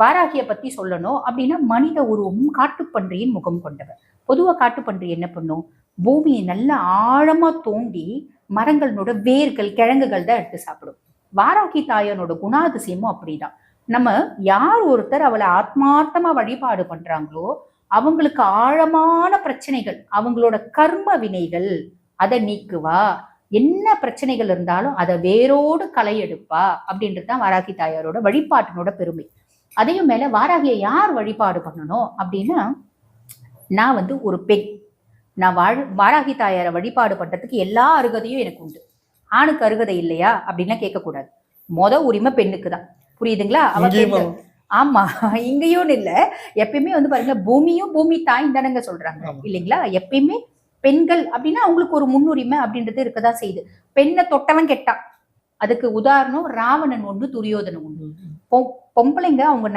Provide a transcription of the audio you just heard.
வாராகிய பத்தி சொல்லணும் அப்படின்னா மனித உருவமும் காட்டுப்பன்றியின் முகம் கொண்டவர். பொதுவா காட்டுப்பன்றி என்ன பண்ணும்? பூமியை நல்லா ஆழமா தோண்டி மரங்களோட வேர்கள் கிழங்குகள் தான் எடுத்து சாப்பிடும். வாராகி தாயனோட குணாதிசயமும் அப்படிதான். நம்ம யார் ஒருத்தர் அவளை ஆத்மார்த்தமா வழிபாடு பண்றாங்களோ அவங்களுக்கு ஆழமான பிரச்சனைகள் அவங்களோட கர்ம வினைகள் அதை நீக்குவா? என்ன பிரச்சனைகள் இருந்தாலும் அதை வேரோடு களை எடுப்பா அப்படின்றது தான் வாராகி தாயாரோட வழிபாட்டினோட பெருமை. அதையும் மேல வாராகியை யார் வழிபாடு பண்ணணும் அப்படின்னா நான் வந்து ஒரு பெண். நான் வாழ் வாராகி தாயாரை வழிபாடு பண்றதுக்கு எல்லா அருகதையும் எனக்கு உண்டு. ஆணுக்கு அருகதை இல்லையா? அப்படின்லாம் கேட்கக்கூடாது. மொத உரிமை பெண்ணுக்கு தான் புரியுதுங்களா? அவ இங்கேயும் பெண்கள். ஆமா இங்கேயும் இல்ல. எப்பயுமே வந்து பாருங்க பூமியும் பூமி தாய் தானங்க சொல்றாங்க. இல்லைங்களா? எப்பயுமே பெண்கள் அப்படின்னா அவங்களுக்கு ஒரு முன்னுரிமை அப்படின்றது இருக்கதான் செய்யுது. பெண்ணை தொட்டவன் கெட்டான். அதுக்கு உதாரணம் ராவணன் ஒன்று துரியோதனன் ஒன்று. பொம்பளைங்க அவங்க